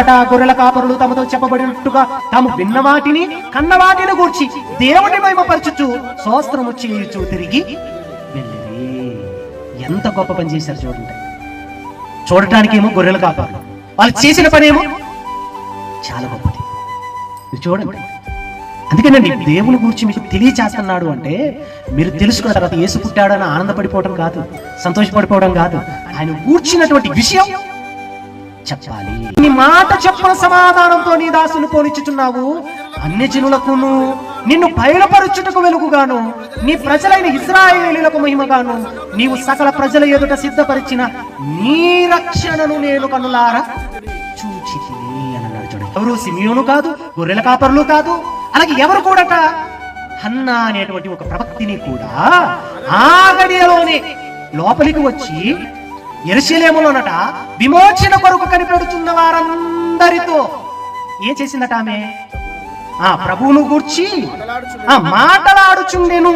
గొర్రెల కాపరులు తమతో చెప్పబడినట్టుగా తాము విన్న వాటిని కన్న వాటిని గూర్చి దేవుడి మహిమపరచుచు సోస్త్రము చేయుచు తిరిగి వెళ్ళిరి. ఎంత గొప్ప పని చేశారు చూడండి. చూడటానికి ఏమో గొర్రెల కాపరులు వాళ్ళు చేసిన పని ఏమో చాలా గొప్పది. ఇది చూడండి. అందుకేనండి దేవుని గురించి మీకు తెలియచేస్తున్నాడు అంటే మీరు తెలుసుకున్న తర్వాత ఏసు పుట్టాడని ఆనందపడిపోవడం కాదు సంతోషపడిపోవడం కాదు. ఆయన కూర్చున్నటువంటి విషయం చెప్పాలి. నీ మాట చెప్పిన సమాధానంతో నీ దాసును పోనిచ్చుచున్నావు. అన్ని జనులకును నిన్ను బయలుపరుచుటకు వెలుగుగాను నీ ప్రజలైన ఇస్రాయేలీలకు మహిమగాను నీవు సకల ప్రజల ఎదుట సిద్ధపరిచిన నీ రక్షణను నేను కనులారా చూచి అని అన్నాడు చూడండి. ఎవరు సిమియోను కాదు గొర్రెల కాపరులు కాదు అలాగే ఎవరు కూడట? హన్నా అనేటువంటి ఒక ప్రవక్తిని కూడా ఆ గడియలోనే లోపలికి వచ్చి ఎరుశలేములోనట విమోచన కొరకు కనిపెడుతున్న వారందరితో ఏం చేసిందట ఆమె? ఆ ప్రభువును గూర్చి ఆ మాటలాడుచుండెను.